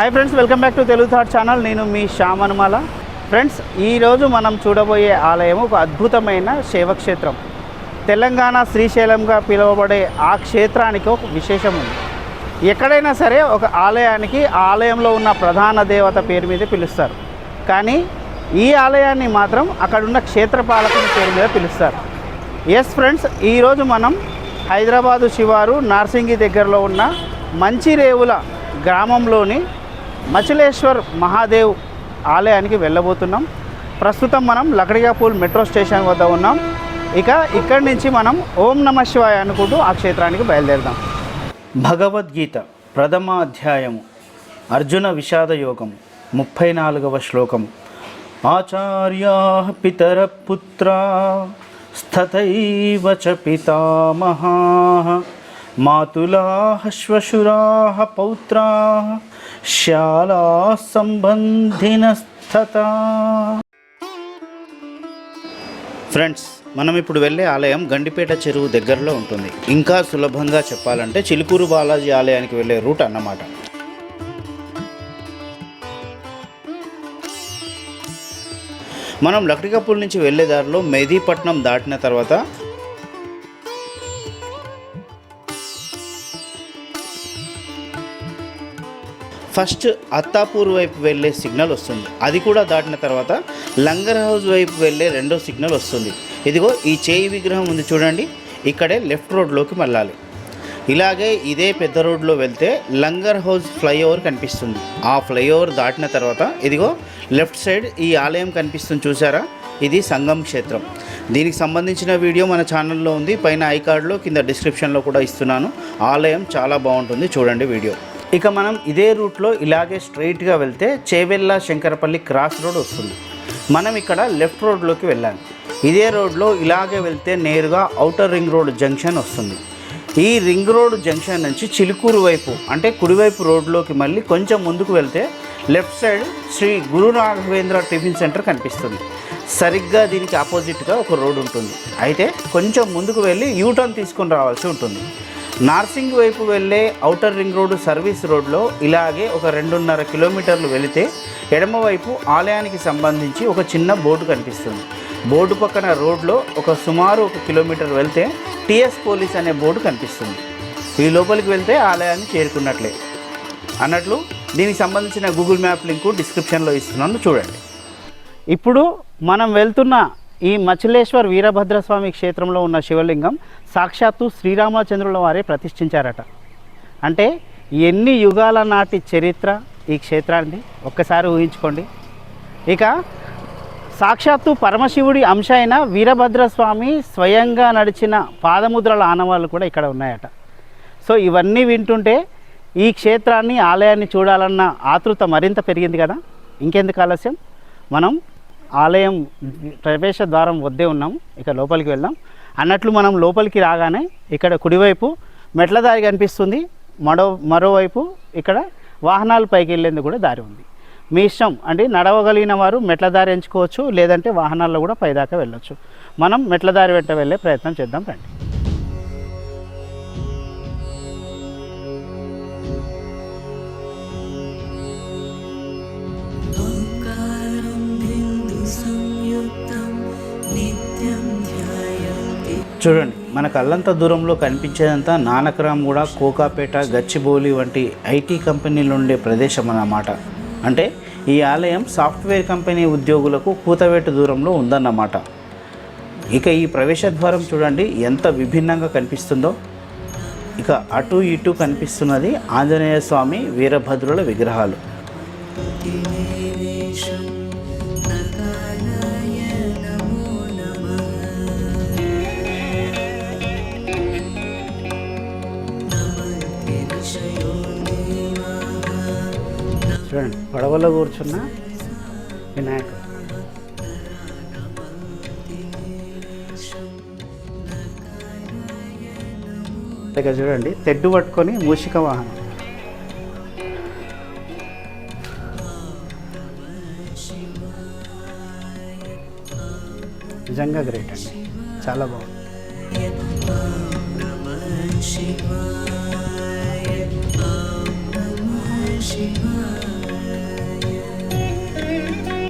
Hi friends welcome back to Telugu thought channel నేను మీ Shyam Anumala friends ఈరోజు మనం చూడబోయే ఆలయం ఒక అద్భుతమైన శైవక్షేత్రం. తెలంగాణ శ్రీశైలంగా పిలువబడే ఆ క్షేత్రానికి ఒక విశేషం ఉంది. ఎక్కడైనా సరే ఒక ఆలయానికి ఆలయంలో ఉన్న ప్రధాన దేవత పేరు మీద పిలుస్తారు. కానీ ఈ ఆలయాన్ని మాత్రం అక్కడున్న క్షేత్రపాలకుని పేరు మీద పిలుస్తారు. ఎస్ ఫ్రెండ్స్ ఈరోజు మనం హైదరాబాదు శివారు నార్సింగి దగ్గరలో ఉన్న మంచిరేవుల గ్రామంలోని మచిలేశ్వర్ మహాదేవ్ ఆలయానికి వెళ్ళబోతున్నాం. ప్రస్తుతం మనం లకడియాపూల్ మెట్రో స్టేషన్ వద్ద ఉన్నాం. ఇక ఇక్కడి నుంచి మనం ఓం నమ శివాయ అనుకుంటూ ఆ క్షేత్రానికి బయలుదేరుదాం. భగవద్గీత ప్రథమ అధ్యాయము అర్జున విషాద యోగం ముప్పై నాలుగవ శ్లోకం. ఆచార్యా పితర పుత్ర స్థతైవ చ పితామహా మాతులా శ్వశురా పౌత్రా శాలా సంబంధినస్థత ఫ్రెండ్స్ మనం ఇప్పుడు వెళ్ళే ఆలయం గండిపేట చెరువు దగ్గరలో ఉంటుంది. ఇంకా సులభంగా చెప్పాలంటే చిలుకూరు బాలాజీ ఆలయానికి వెళ్ళే రూట్ అన్నమాట. మనం లక్డికపూల్ నుంచి వెళ్ళే దారిలో మెహదీపట్నం దాటిన తర్వాత ఫస్ట్ అత్తాపూర్ వైపు వెళ్ళే సిగ్నల్ వస్తుంది. అది కూడా దాటిన తర్వాత లంగర్ హౌస్ వైపు వెళ్ళే రెండో సిగ్నల్ వస్తుంది. ఇదిగో ఈ చేయి విగ్రహం ఉంది చూడండి. ఇక్కడే లెఫ్ట్ రోడ్లోకి మళ్ళాలి. ఇలాగే ఇదే పెద్ద రోడ్లో వెళ్తే లంగర్ హౌస్ ఫ్లైఓవర్ కనిపిస్తుంది. ఆ ఫ్లైఓవర్ దాటిన తర్వాత ఇదిగో లెఫ్ట్ సైడ్ ఈ ఆలయం కనిపిస్తుంది చూసారా? ఇది సంగం క్షేత్రం. దీనికి సంబంధించిన వీడియో మన ఛానల్లో ఉంది. పైన ఐ కార్డులో కింద డిస్క్రిప్షన్లో కూడా ఇస్తున్నాను. ఆలయం చాలా బాగుంటుంది. చూడండి వీడియో. ఇక మనం ఇదే రూట్లో ఇలాగే స్ట్రైట్గా వెళ్తే చేవెల్ల శంకరపల్లి క్రాస్ రోడ్ వస్తుంది. మనం ఇక్కడ లెఫ్ట్ రోడ్లోకి వెళ్ళాలి ఇదే రోడ్లో ఇలాగే వెళ్తే నేరుగా ఔటర్ రింగ్ రోడ్ జంక్షన్ వస్తుంది. ఈ రింగ్ రోడ్ జంక్షన్ నుంచి చిలుకూరు వైపు అంటే కుడివైపు రోడ్లోకి మళ్ళీ కొంచెం ముందుకు వెళ్తే left side Shri Guru Raghavendra tiffin centre కనిపిస్తుంది. సరిగ్గా దీనికి ఆపోజిట్గా ఒక రోడ్ ఉంటుంది. అయితే కొంచెం ముందుకు వెళ్ళి యూటర్న్ తీసుకొని రావాల్సి ఉంటుంది. నార్సింగ్ వైపు వెళ్ళే ఔటర్ రింగ్ రోడ్డు సర్వీస్ రోడ్లో ఇలాగే ఒక రెండున్నర కిలోమీటర్లు వెళితే ఎడమవైపు ఆలయానికి సంబంధించి ఒక చిన్న బోర్డు కనిపిస్తుంది. బోర్డు పక్కన రోడ్లో ఒక సుమారు ఒక కిలోమీటర్ వెళ్తే టిఎస్ పోలీస్ అనే బోర్డు కనిపిస్తుంది. ఈ లోపలికి వెళ్తే ఆలయాన్ని చేరుకున్నట్లే. అన్నట్లు దీనికి సంబంధించిన గూగుల్ మ్యాప్ లింకు డిస్క్రిప్షన్లో ఇస్తున్నాను చూడండి. ఇప్పుడు మనం వెళ్తున్న ఈ మచిలేశ్వర్ వీరభద్రస్వామి క్షేత్రంలో ఉన్న శివలింగం సాక్షాత్తు శ్రీరామచంద్రుల వారే ప్రతిష్ఠించారట. అంటే ఎన్ని యుగాల నాటి చరిత్ర ఈ క్షేత్రాన్ని? ఒక్కసారి ఊహించుకోండి. ఇక సాక్షాత్తు పరమశివుడి అంశ అయిన వీరభద్రస్వామి స్వయంగా నడిచిన పాదముద్రల ఆనవాళ్ళు కూడా ఇక్కడ ఉన్నాయట. సో ఇవన్నీ వింటుంటే ఈ క్షేత్రాన్ని ఆలయాన్ని చూడాలన్న ఆతృత మరింత పెరిగింది కదా. ఇంకెందుకు ఆలస్యం? మనం ఆలయం ప్రవేశ ద్వారం వద్దే ఉన్నాం. ఇక లోపలికి వెళ్దాం. అన్నట్లు మనం లోపలికి రాగానే ఇక్కడ కుడివైపు మెట్ల దారి కనిపిస్తుంది. మరో మరోవైపు ఇక్కడ వాహనాలు పైకి వెళ్ళేందుకు కూడా దారి ఉంది. మీ ఇష్టం. అంటే నడవగలిగిన వారు మెట్ల దారి ఎంచుకోవచ్చు లేదంటే వాహనాల్లో కూడా పైదాకా వెళ్ళొచ్చు. మనం మెట్ల దారి వెంట వెళ్ళే ప్రయత్నం చేద్దాం రండి. చూడండి మన కళ్ళంత దూరంలో కనిపించేదంతా నానక్రామ్ కూడా కోకాపేట గచ్చిబౌలి వంటి ఐటీ కంపెనీలు ఉండే ప్రదేశం అన్నమాట. అంటే ఈ ఆలయం సాఫ్ట్వేర్ కంపెనీ ఉద్యోగులకు కూతవేటు దూరంలో ఉందన్నమాట. ఇక ఈ ప్రవేశ ద్వారం చూడండి ఎంత విభిన్నంగా కనిపిస్తుందో. ఇక అటు ఇటు కనిపిస్తున్నది ఆంజనేయ స్వామి వీరభద్రుల విగ్రహాలు. చూడండి పడవలో కూర్చున్న వినాయకుడు. ఇక్కడ చూడండి తెడ్డు పట్టుకొని మూషిక వాహనం. నిజంగా గ్రేట్ అండి. చాలా బాగుంది.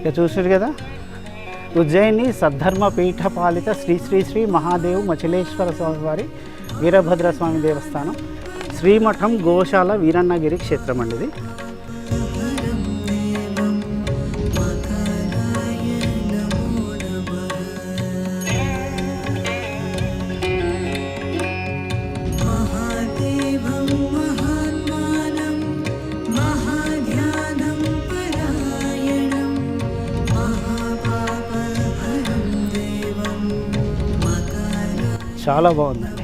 ఇక చూసారు కదా? ఉజ్జయిని సద్ధర్మ పీఠపాలిత శ్రీ శ్రీ శ్రీ మహాదేవ్ మచిలేశ్వర స్వామి వారి వీరభద్ర స్వామి దేవస్థానం. శ్రీమఠం గోశాల వీరన్నగిరి క్షేత్రం అండి ఇది. చాలా బాగుంది.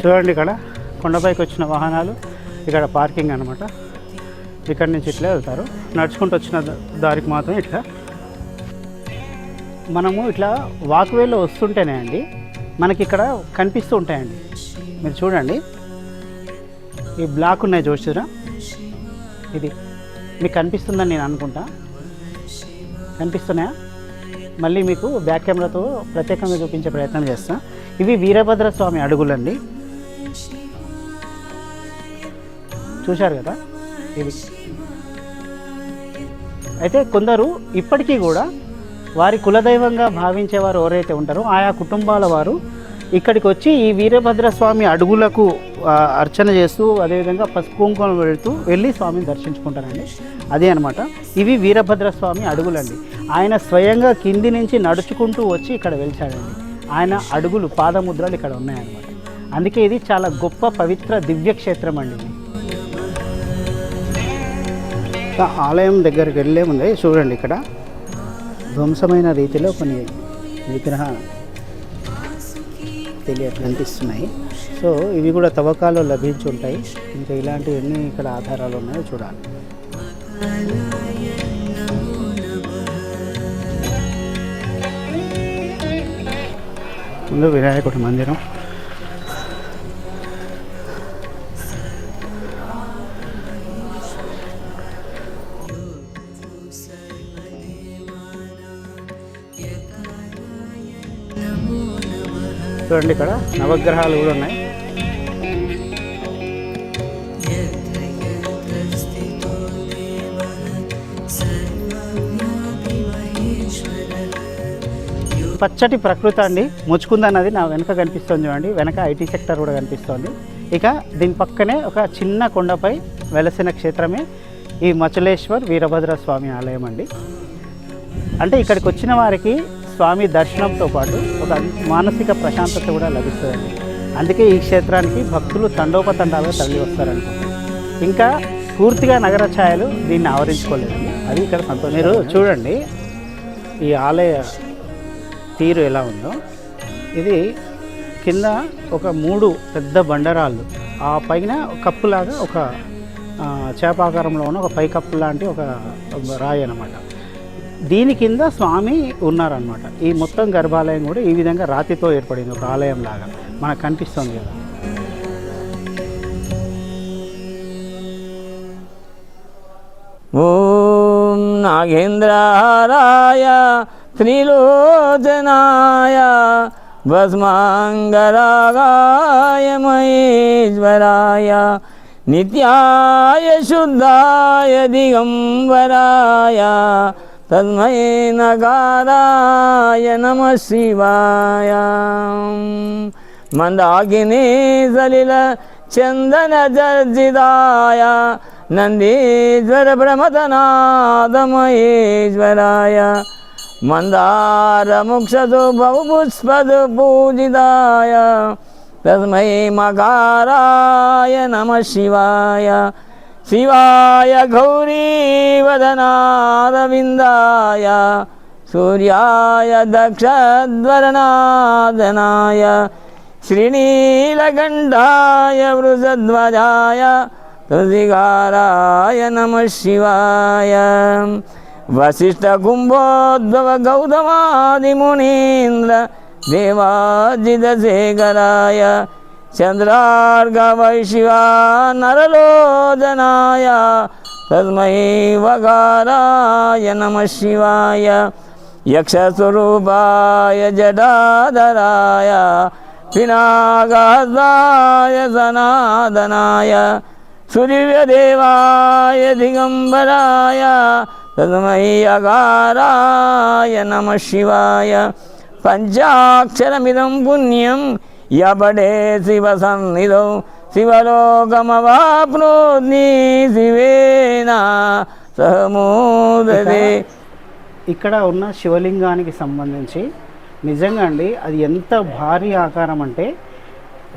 చూడండి ఇక్కడ కొండపైకి వచ్చిన వాహనాలు ఇక్కడ పార్కింగ్ అనమాట ఇక్కడ నుంచి ఇట్లా వెళ్తారు. నడుచుకుంటూ వచ్చిన దారికి మాత్రం ఇట్లా. మనము ఇట్లా వాక్వేలో వస్తుంటేనే అండి మనకి ఇక్కడ కనిపిస్తూ ఉంటాయండి. మీరు చూడండి. ఈ బ్లాక్ ఉన్నాయి చూసారా ఇది. మీకు కనిపిస్తుందని నేను అనుకుంటా. కనిపిస్తున్నాయా? మళ్ళీ మీకు బ్యాక్ కెమెరాతో ప్రత్యేకంగా చూపించే ప్రయత్నం చేస్తాను ఇవి వీరభద్ర స్వామి అడుగులండి. చూశారు కదా? ఇది. అయితే కొందరు ఇప్పటికీ కూడా వారి కులదైవంగా భావించేవారు ఎవరైతే ఉంటారో ఆయా కుటుంబాల వారు ఇక్కడికి వచ్చి ఈ వీరభద్ర స్వామి అడుగులకు అర్చన చేస్తూ అదేవిధంగా పసుపు కుంకుమ వెళుతూ వెళ్ళి స్వామిని దర్శించుకుంటారండి. అదే అనమాట ఇవి వీరభద్ర స్వామి అడుగులండి. ఆయన స్వయంగా కింది నుంచి నడుచుకుంటూ వచ్చి ఇక్కడ వెలిచాడండి. ఆయన అడుగులు పాదముద్రలు ఇక్కడ ఉన్నాయన్నమాట. అందుకే ఇది చాలా గొప్ప పవిత్ర దివ్య క్షేత్రం అండి ఇది. ఆలయం దగ్గరికి వెళ్ళే ముందే చూడండి ఇక్కడ. ధ్వంసమైన రీతిలో కొన్ని విగ్రహ తెలియ కనిపిస్తున్నాయి సో ఇవి కూడా తవ్వకాలు లభించి ఉంటాయి. ఇంకా ఇలాంటివన్నీ ఇక్కడ ఆధారాలు ఉన్నాయో చూడాలి. ముందు వినాయకుడి మందిరం. చూడండి ఇక్కడ నవగ్రహాలు కూడా ఉన్నాయి. పచ్చటి ప్రకృతి అండి ముచ్చుకుంది అన్నది నా వెనక కనిపిస్తుంది చూడండి. వెనక ఐటీ సెక్టర్ కూడా కనిపిస్తోంది. ఇక దీని పక్కనే ఒక చిన్న కొండపై వెలసిన క్షేత్రమే ఈ మచలేశ్వర్ వీరభద్ర స్వామి ఆలయం అండి. అంటే ఇక్కడికి వచ్చిన వారికి స్వామి దర్శనంతో పాటు మానసిక ప్రశాంతత కూడా లభిస్తుందండి. అందుకే ఈ క్షేత్రానికి భక్తులు తండోపతండాలుగా తరలి వస్తారనుకుంటారు ఇంకా పూర్తిగా నగర ఛాయలు దీన్ని ఆవరించుకోలేదండి. అది ఇక్కడ సంతోషం. మీరు చూడండి ఈ ఆలయ తీరు ఎలా ఉందో. ఇది కింద ఒక మూడు పెద్ద బండరాళ్ళు. ఆ పైన కప్పులాగా ఒక చేపాకారంలో ఉన్న ఒక పై కప్పు లాంటి ఒక రాయి అన్నమాట. దీని కింద స్వామి ఉన్నారనమాట ఈ మొత్తం గర్భాలయం కూడా ఈ విధంగా రాతితో ఏర్పడింది ఒక ఆలయం లాగా. మనకు కనిపిస్తుంది కదా. ఓం నాగేంద్రారాయ త్రిలోచనాయ భస్మాంగరాగాయ మహేశ్వరాయ నిత్యాయ శుద్ధాయ దిగంబరాయ తన్మై నగారాయ నమ శివాయ. మందాగిని సలిల చందన జర్జిదాయ. నందీశ్వర ప్రమదనాదమయేశ్వరాయ మందారముక్షదు బహుపుష్పదు పూజితాయ. తస్మై మకారాయ నమ శివాయ. శివాయ గౌరీ వదనారవిందాయ సూర్యాయ దక్షద్వరణాదనాయ శ్రీనీలకంఠాయ వృషధ్వజాయ తులసిగారాయ నమ శివాయ. వశిష్ఠకుంభోద్భవ గౌతమాదిమునీంద్ర దేవాజితశేఖరాయ చంద్రార్గవై శివా నరలోదనాయ తస్మై వగారాయ నమ శివాయ యక్షస్వరూపాయ జటాధరాయ పినాగాయ సనాదనాయ సుదివ్యదేవాయ దిగంబరాయ తస్మై అగారాయ నమ శివాయ. పంచాక్షరమిదం పుణ్యం యపడే శివ సన్నిధౌ శివలోకమవాప్నోద్ని శివేనా సహమోదే ఇక్కడ ఉన్న శివలింగానికి సంబంధించి నిజంగా అండి అది ఎంత భారీ ఆకారం అంటే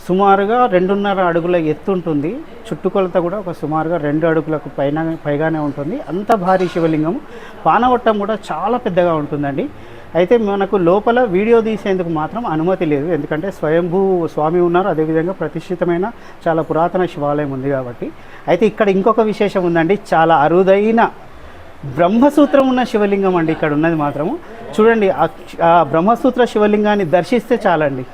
సుమారుగా రెండున్నర అడుగుల ఎత్తు ఉంటుంది. చుట్టుకొలత కూడా ఒక సుమారుగా రెండు అడుగులకు పైన పైగానే ఉంటుంది. అంత భారీ శివలింగం పానవట్టం కూడా చాలా పెద్దగా ఉంటుందండి. అయితే మనకు లోపల వీడియో తీసేందుకు మాత్రం అనుమతి లేదు. ఎందుకంటే స్వయంభూ స్వామి ఉన్నారు. అదేవిధంగా ప్రతిష్ఠితమైన చాలా పురాతన శివాలయం ఉంది కాబట్టి. అయితే ఇక్కడ ఇంకొక విశేషం ఉందండి. చాలా అరుదైన బ్రహ్మసూత్రం ఉన్న శివలింగం అండి. ఇక్కడ ఉన్నది మాత్రము. చూడండి ఆ ఆ బ్రహ్మసూత్ర శివలింగాన్ని దర్శిస్తే చాలండి.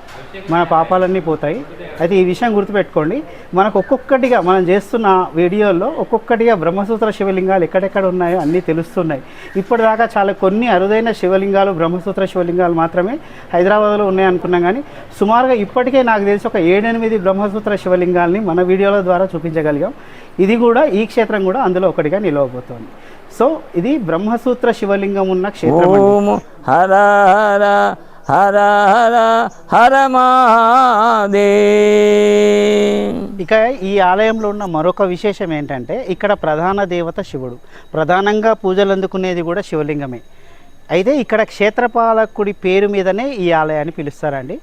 మన పాపాలన్నీ పోతాయి. అయితే ఈ విషయం గుర్తుపెట్టుకోండి. మనకు ఒక్కొక్కటిగా మనం చేస్తున్న వీడియోల్లో ఒక్కొక్కటిగా బ్రహ్మసూత్ర శివలింగాలు ఎక్కడెక్కడ ఉన్నాయో అన్నీ తెలుస్తున్నాయి. ఇప్పటిదాకా చాలా కొన్ని అరుదైన శివలింగాలు బ్రహ్మసూత్ర శివలింగాలు మాత్రమే హైదరాబాద్లో ఉన్నాయనుకున్నాం కానీ సుమారుగా ఇప్పటికే నాకు తెలిసి ఒక ఏడెనిమిది బ్రహ్మసూత్ర శివలింగాల్ని మన వీడియోల ద్వారా చూపించగలిగాం. ఇది కూడా ఈ క్షేత్రం కూడా అందులో ఒకటిగా నిలవబోతోంది. సో ఇది బ్రహ్మసూత్ర శివలింగం ఉన్న క్షేత్రం హర హర హర హర హర మహాదే ఇక ఈ ఆలయంలో ఉన్న మరొక విశేషం ఏంటంటే ఇక్కడ ప్రధాన దేవత శివుడు. ప్రధానంగా పూజలు అందుకునేది కూడా శివలింగమే. అయితే ఇక్కడ క్షేత్రపాలకుడి పేరు మీదనే ఈ ఆలయాన్ని పిలుస్తారండి.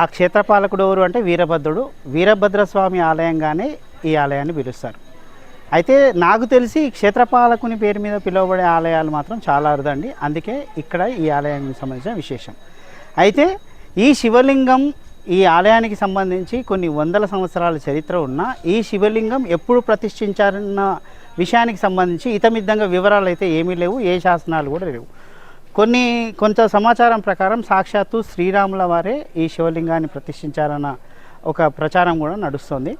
ఆ క్షేత్రపాలకుడు ఎవరు అంటే వీరభద్రుడు. వీరభద్రస్వామి ఆలయంగానే ఈ ఆలయాన్ని పిలుస్తారు. అయితే నాకు తెలిసి క్షేత్రపాలకుని పేరు మీద పిలువబడే ఆలయాలు మాత్రం చాలా అరుదండి. అందుకే ఇక్కడ ఈ ఆలయానికి సంబంధించిన విశేషం. అయితే ఈ శివలింగం ఈ ఆలయానికి సంబంధించి కొన్ని వందల సంవత్సరాల చరిత్ర ఉన్న ఈ శివలింగం ఎప్పుడు ప్రతిష్ఠించారన్న విషయానికి సంబంధించి ఇతమిద్దంగా వివరాలు అయితే ఏమీ లేవు ఏ శాసనాలు కూడా లేవు. కొన్ని కొంత సమాచారం ప్రకారం సాక్షాత్తు శ్రీరాముల వారే ఈ శివలింగాన్ని ప్రతిష్ఠించారన్న ఒక ప్రచారం కూడా నడుస్తుంది.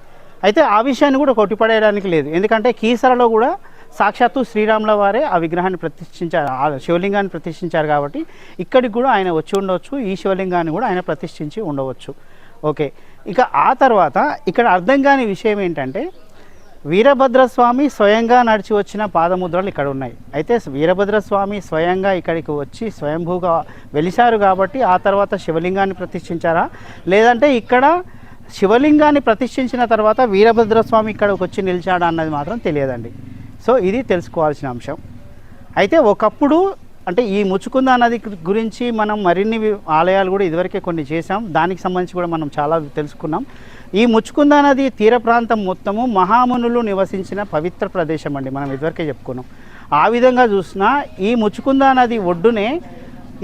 అయితే ఆ విషయాన్ని కూడా కొట్టిపడేయడానికి లేదు. ఎందుకంటే కీసరలో కూడా సాక్షాత్తు శ్రీరాముల వారే ఆ విగ్రహాన్ని ప్రతిష్ఠించారు ఆ శివలింగాన్ని ప్రతిష్ఠించారు కాబట్టి ఇక్కడికి కూడా ఆయన వచ్చి ఉండవచ్చు ఈ శివలింగాన్ని కూడా ఆయన ప్రతిష్ఠించి ఉండవచ్చు. ఓకే. ఇక ఆ తర్వాత ఇక్కడ అర్థం కాని విషయం ఏంటంటే వీరభద్రస్వామి స్వయంగా నడిచి వచ్చిన పాదముద్రలు ఇక్కడ ఉన్నాయి. అయితే వీరభద్రస్వామి స్వయంగా ఇక్కడికి వచ్చి స్వయంభూగా వెలిశారు కాబట్టి ఆ తర్వాత శివలింగాన్ని ప్రతిష్ఠించారా? లేదంటే ఇక్కడ శివలింగాన్ని ప్రతిష్ఠించిన తర్వాత వీరభద్రస్వామి ఇక్కడికి వచ్చి నిలిచాడా అన్నది మాత్రం తెలియదండి. సో ఇది తెలుసుకోవాల్సిన అంశం. అయితే ఒకప్పుడు అంటే ఈ ముచ్చుకుంద నది గురించి మనం మరిన్ని ఆలయాలు కూడా ఇదివరకే కొన్ని చేసాం దానికి సంబంధించి కూడా మనం చాలా తెలుసుకున్నాం. ఈ ముచ్చుకుంద నది తీర ప్రాంతం మొత్తము మహామునులు నివసించిన పవిత్ర ప్రదేశం అండి. మనం ఇదివరకే చెప్పుకున్నాం. ఆ విధంగా చూసినా ఈ ముచ్చుకుంద నది ఒడ్డునే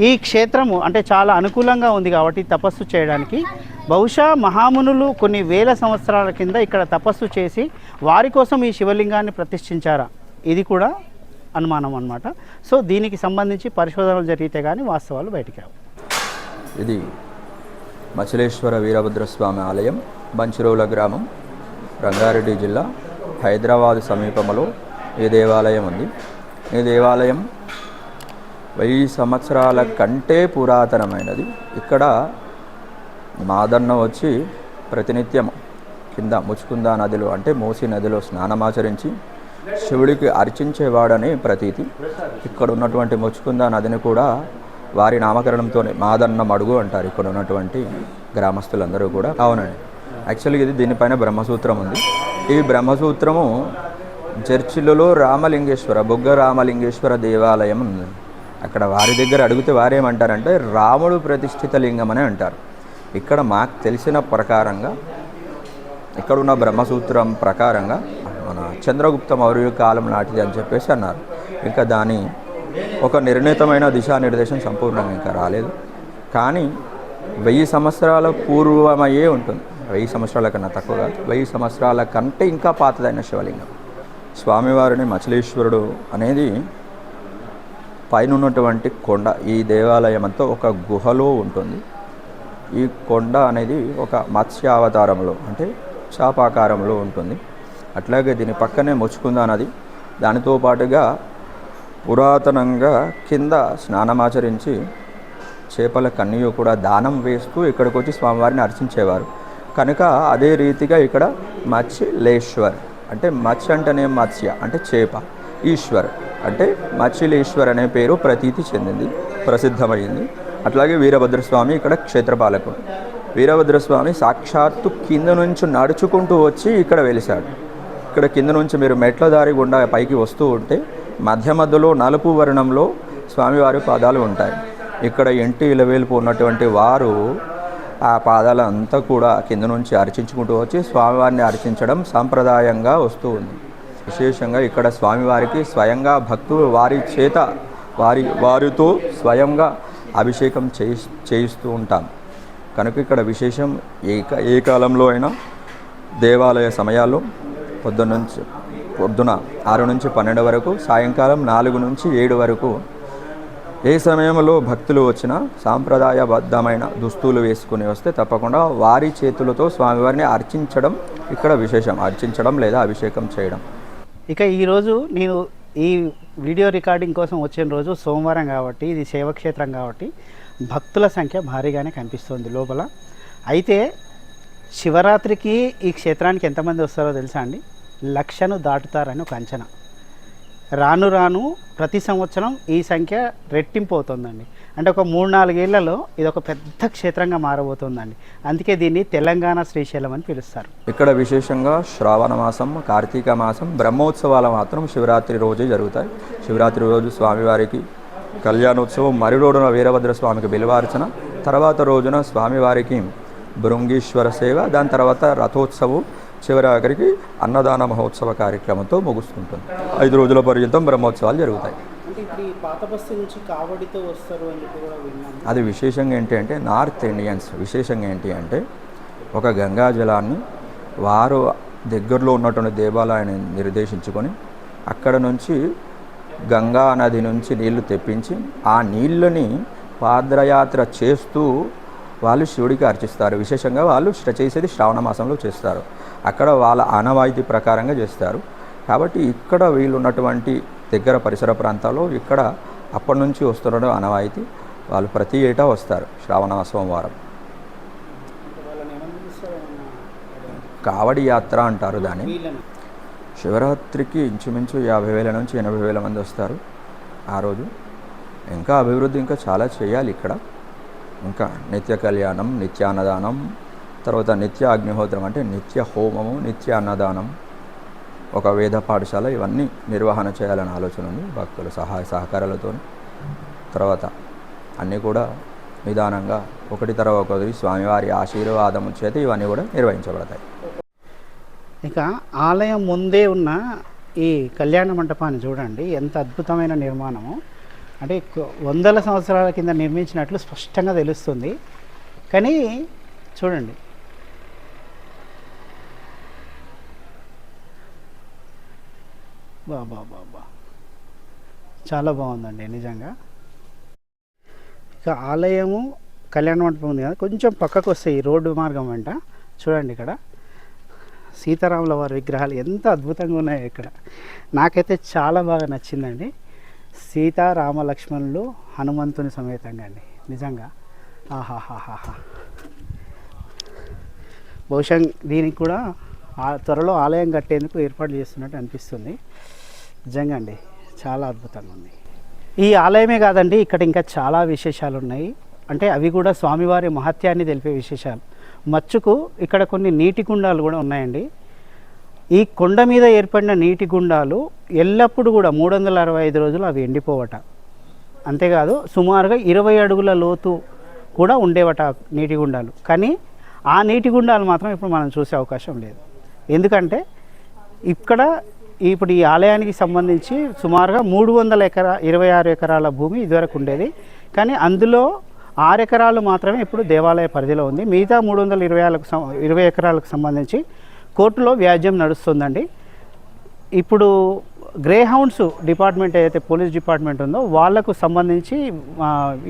ఈ క్షేత్రము అంటే చాలా అనుకూలంగా ఉంది కాబట్టి తపస్సు చేయడానికి బహుశా మహామునులు కొన్ని వేల సంవత్సరాల కింద ఇక్కడ తపస్సు చేసి వారి కోసం ఈ శివలింగాన్ని ప్రతిష్ఠించారా? ఇది కూడా అనుమానం అన్నమాట. సో దీనికి సంబంధించి పరిశోధనలు జరిగితే కానీ వాస్తవాలు బయటికి రావు. ఇది మచిలేశ్వర వీరభద్రస్వామి ఆలయం బంచిరోల గ్రామం రంగారెడ్డి జిల్లా హైదరాబాద్ సమీపంలో ఈ దేవాలయం ఉంది. ఈ దేవాలయం వెయ్యి సంవత్సరాల కంటే పురాతనమైనది. ఇక్కడ మాదన్న వచ్చి ప్రతినిత్యం కింద ముచ్చుకుందా నదిలో అంటే మూసి నదిలో స్నానమాచరించి శివుడికి అర్చించేవాడని ప్రతీతి. ఇక్కడ ఉన్నటువంటి ముచ్చుకుంద నదిని కూడా వారి నామకరణంతో మాదన్న మడుగు అంటారు. ఇక్కడ ఉన్నటువంటి గ్రామస్తులందరూ కూడా. అవునండి. యాక్చువల్గా ఇది దీనిపైన బ్రహ్మసూత్రం ఉంది. ఈ బ్రహ్మసూత్రము చర్చిలలో రామలింగేశ్వర బొగ్గ రామలింగేశ్వర దేవాలయం ఉంది. అక్కడ వారి దగ్గర అడిగితే వారేమంటారంటే రాముడు ప్రతిష్ఠిత లింగం అని అంటారు. ఇక్కడ మాకు తెలిసిన ప్రకారంగా ఇక్కడ ఉన్న బ్రహ్మసూత్రం ప్రకారంగా మన చంద్రగుప్త మౌర్య కాలం నాటిది అని చెప్పేసి అన్నారు. ఇంకా దాని ఒక నిర్ణీతమైన దిశానిర్దేశం సంపూర్ణంగా ఇంకా రాలేదు. కానీ వెయ్యి సంవత్సరాల పూర్వమయ్యే ఉంటుంది. వెయ్యి సంవత్సరాల కన్నా తక్కువ కాదు వెయ్యి సంవత్సరాల కంటే ఇంకా పాతదైన శివలింగం. స్వామివారిని మచిలీశ్వరుడు అనేది పైన ఉన్నటువంటి కొండ ఈ దేవాలయం అంతా ఒక గుహలో ఉంటుంది. ఈ కొండ అనేది ఒక మత్స్యావతారంలో అంటే చాపాకారంలో ఉంటుంది. అట్లాగే దీని పక్కనే ముచ్చుకుంద నది. దానితో పాటుగా పురాతనంగా కింద స్నానమాచరించి చేపల కన్నీయు కూడా దానం వేస్తూ ఇక్కడికి వచ్చి స్వామివారిని అర్చించేవారు. కనుక అదే రీతిగా ఇక్కడ మత్స్యలేశ్వర్ అంటే మత్స్య అంటేనే మత్స్య అంటే చేప ఈశ్వర్ అంటే మత్స్యలేశ్వర్ అనే పేరు ప్రతీతి చెందింది ప్రసిద్ధమైంది. అట్లాగే వీరభద్రస్వామి ఇక్కడ క్షేత్రపాలకుడు. వీరభద్రస్వామి సాక్షాత్తు కింద నుంచి నడుచుకుంటూ వచ్చి ఇక్కడ వెలిశాడు. ఇక్కడ కింద నుంచి మీరు మెట్ల దారి గుండా పైకి వస్తూ ఉంటే మధ్య మధ్యలో నలుపు వర్ణంలో స్వామివారి పాదాలు ఉంటాయి. ఇక్కడ ఇంటి ఇలవేలుపు ఉన్నటువంటి వారు ఆ పాదాలు అంతా కూడా కింద నుంచి అర్చించుకుంటూ వచ్చి స్వామివారిని అర్చించడం సాంప్రదాయంగా వస్తూ ఉంది. విశేషంగా ఇక్కడ స్వామివారికి స్వయంగా భక్తులు వారి చేత వారి వారితో స్వయంగా అభిషేకం చేయి చేయిస్తూ ఉంటాం. కనుక ఇక్కడ విశేషం ఏ ఏ కాలంలో అయినా దేవాలయ సమయాల్లో పొద్దున్న నుంచి పొద్దున ఆరు నుంచి పన్నెండు వరకు సాయంకాలం నాలుగు నుంచి ఏడు వరకు ఏ సమయంలో భక్తులు వచ్చినా సాంప్రదాయబద్ధమైన దుస్తులు వేసుకుని వస్తే తప్పకుండా వారి చేతులతో స్వామివారిని అర్చించడం ఇక్కడ విశేషం. అర్చించడం లేదా అభిషేకం చేయడం. ఇక ఈరోజు నేను ఈ వీడియో రికార్డింగ్ కోసం వచ్చిన రోజు సోమవారం కాబట్టి ఇది శైవక్షేత్రం కాబట్టి భక్తుల సంఖ్య భారీగానే కనిపిస్తుంది లోపల. అయితే శివరాత్రికి ఈ క్షేత్రానికి ఎంతమంది వస్తారో తెలుసా అండి? లక్షను దాటుతారని ఒక అంచనా. రాను రాను ప్రతి సంవత్సరం ఈ సంఖ్య రెట్టింపు అవుతుందండి. అంటే ఒక మూడు నాలుగేళ్ళలో ఇది ఒక పెద్ద క్షేత్రంగా మారబోతుందండి. అందుకే దీన్ని తెలంగాణ శ్రీశైలం అని పిలుస్తారు. ఇక్కడ విశేషంగా శ్రావణ మాసం కార్తీక మాసం బ్రహ్మోత్సవాలు మాత్రం శివరాత్రి రోజే జరుగుతాయి. శివరాత్రి రోజు స్వామివారికి కళ్యాణోత్సవం మరి రోజున వీరభద్ర స్వామికి బిలువార్చన తర్వాత రోజున స్వామివారికి బృంగీశ్వర సేవ దాని తర్వాత రథోత్సవం చివరి ఆఖరికి అన్నదాన మహోత్సవ కార్యక్రమంతో ముగుస్తుంటుంది. ఐదు రోజుల పర్యంతం బ్రహ్మోత్సవాలు జరుగుతాయి. అది విశేషంగా ఏంటి అంటే నార్త్ ఇండియన్స్ విశేషంగా ఏంటి అంటే ఒక గంగా జలాన్ని వారు దగ్గరలో ఉన్నటువంటి దేవాలయాన్ని నిర్దేశించుకొని అక్కడ నుంచి గంగా నది నుంచి నీళ్ళు తెప్పించి ఆ నీళ్ళని పాదయాత్ర చేస్తూ వాళ్ళు శివుడికి అర్చిస్తారు. విశేషంగా వాళ్ళు చేసేది శ్రావణ మాసంలో చేస్తారు. అక్కడ వాళ్ళ ఆనవాయితీ ప్రకారంగా చేస్తారు. కాబట్టి ఇక్కడ వీళ్ళు ఉన్నటువంటి దగ్గర పరిసర ప్రాంతాల్లో ఇక్కడ అప్పటి నుంచి వస్తున్న ఆనవాయితీ వాళ్ళు ప్రతి ఏటా వస్తారు శ్రావణ సోమవారం. కావడి యాత్ర అంటారు దాన్ని. శివరాత్రికి ఇంచుమించు యాభై వేల నుంచి ఎనభై వేల మంది వస్తారు ఆ రోజు. ఇంకా అభివృద్ధి ఇంకా చాలా చేయాలి ఇక్కడ. ఇంకా నిత్య కళ్యాణం నిత్యాన్నదానం తర్వాత నిత్య అగ్నిహోత్రం అంటే నిత్య హోమము నిత్య అన్నదానం ఒక వేద పాఠశాల ఇవన్నీ నిర్వహణ చేయాలని ఆలోచన ఉంది. భక్తుల సహాయ సహకారాలతో తర్వాత అన్నీ కూడా నిదానంగా ఒకటి తర్వాత ఒకటి స్వామివారి ఆశీర్వాదం చేత ఇవన్నీ కూడా నిర్వహించబడతాయి. ఇక ఆలయం ముందే ఉన్న ఈ కళ్యాణ మంటపాన్ని చూడండి. ఎంత అద్భుతమైన నిర్మాణము. అంటే వందల సంవత్సరాల కింద నిర్మించినట్లు స్పష్టంగా తెలుస్తుంది. కానీ చూడండి బా బా బా బా. చాలా బాగుందండి నిజంగా. ఇక ఆలయము కళ్యాణ మండపం ఉంది కదా కొంచెం పక్కకు వస్తాయి ఈ రోడ్డు మార్గం వెంట చూడండి ఇక్కడ. సీతారాముల వారి విగ్రహాలు ఎంత అద్భుతంగా ఉన్నాయో ఇక్కడ. నాకైతే చాలా బాగా నచ్చిందండి. సీతారామ లక్ష్మణులు హనుమంతుని సమేతంగా అండి నిజంగా. ఆహాహాహాహా. బహుశా దీనికి కూడా ఆ త్వరలో ఆలయం కట్టేందుకు ఏర్పాటు చేస్తున్నట్టు అనిపిస్తుంది. నిజంగా అండి చాలా అద్భుతంగా ఉంది. ఈ ఆలయమే కాదండి ఇక్కడ ఇంకా చాలా విశేషాలు ఉన్నాయి. అంటే అవి కూడా స్వామివారి మహత్యాన్ని తెలిపే విశేషాలు. మచ్చుకు ఇక్కడ కొన్ని నీటి గుండాలు కూడా ఉన్నాయండి. ఈ కొండ మీద ఏర్పడిన నీటి గుండాలు ఎల్లప్పుడూ కూడా మూడు వందల అరవై ఐదు రోజులు అవి ఎండిపోవట. అంతేకాదు సుమారుగా ఇరవై అడుగుల లోతు కూడా ఉండేవట నీటి గుండాలు. కానీ ఆ నీటి గుండాలు మాత్రం ఇప్పుడు మనం చూసే అవకాశం లేదు. ఎందుకంటే ఇక్కడ ఇప్పుడు ఈ ఆలయానికి సంబంధించి సుమారుగా మూడు వందల ఎకరా ఇరవై ఆరు ఎకరాల భూమి ఇదివరకు ఉండేది. కానీ అందులో ఆరు ఎకరాలు మాత్రమే ఇప్పుడు దేవాలయ పరిధిలో ఉంది. మిగతా మూడు వందల ఇరవై ఆరులకు సం- ఇరవై ఎకరాలకు సంబంధించి కోర్టులో వ్యాజ్యం నడుస్తుందండి. ఇప్పుడు గ్రే హౌండ్స్ డిపార్ట్మెంట్ ఏదైతే పోలీస్ డిపార్ట్మెంట్ ఉందో వాళ్ళకు సంబంధించి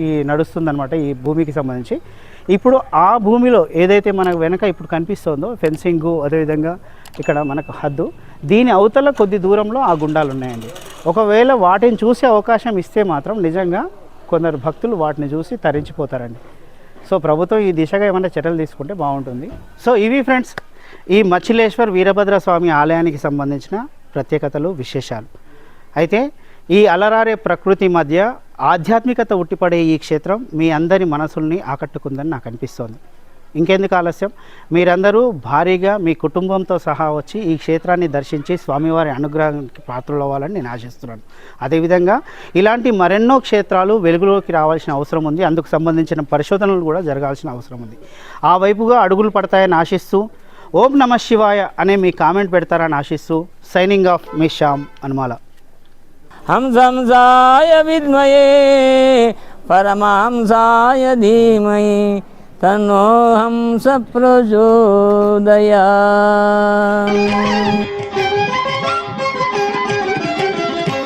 ఈ నడుస్తుందనమాట ఈ భూమికి సంబంధించి. ఇప్పుడు ఆ భూమిలో ఏదైతే మనకు వెనక ఇప్పుడు కనిపిస్తుందో ఫెన్సింగ్ అదేవిధంగా ఇక్కడ మనకు హద్దు దీని అవతల కొద్ది దూరంలో ఆ గుండాలు ఉన్నాయండి. ఒకవేళ వాటిని చూసే అవకాశం ఇస్తే మాత్రం నిజంగా కొందరు భక్తులు వాటిని చూసి తరించిపోతారండి. సో ప్రభుత్వం ఈ దిశగా ఏమైనా చర్యలు తీసుకుంటే బాగుంటుంది. సో ఇవి ఫ్రెండ్స్ ఈ మచ్చిలేశ్వర్ వీరభద్ర స్వామి ఆలయానికి సంబంధించిన ప్రత్యేకతలు విశేషాలు. అయితే ఈ అలరారే ప్రకృతి మధ్య ఆధ్యాత్మికత ఉట్టిపడే ఈ క్షేత్రం మీ అందరి మనసుల్ని ఆకట్టుకుందని నాకు అనిపిస్తోంది. ఇంకెందుకు ఆలస్యం? మీరందరూ భారీగా మీ కుటుంబంతో సహా వచ్చి ఈ క్షేత్రాన్ని దర్శించి స్వామివారి అనుగ్రహానికి పాత్రలవ్వాలని నేను ఆశిస్తున్నాను. అదేవిధంగా ఇలాంటి మరెన్నో క్షేత్రాలు వెలుగులోకి రావాల్సిన అవసరం ఉంది. అందుకు సంబంధించిన పరిశోధనలు కూడా జరగాల్సిన అవసరం ఉంది. ఆ వైపుగా అడుగులు పడతాయని ఆశిస్తూ ఓం నమ శివాయ అనే మీ కామెంట్ పెడతారని ఆశిస్తూ సైనింగ్ ఆఫ్ మీ శ్యామ్ అనుమాల. హంసంసాయ విద్మయే పరమాంసాయ ధీమహి तनोऽहं सप्रचोदया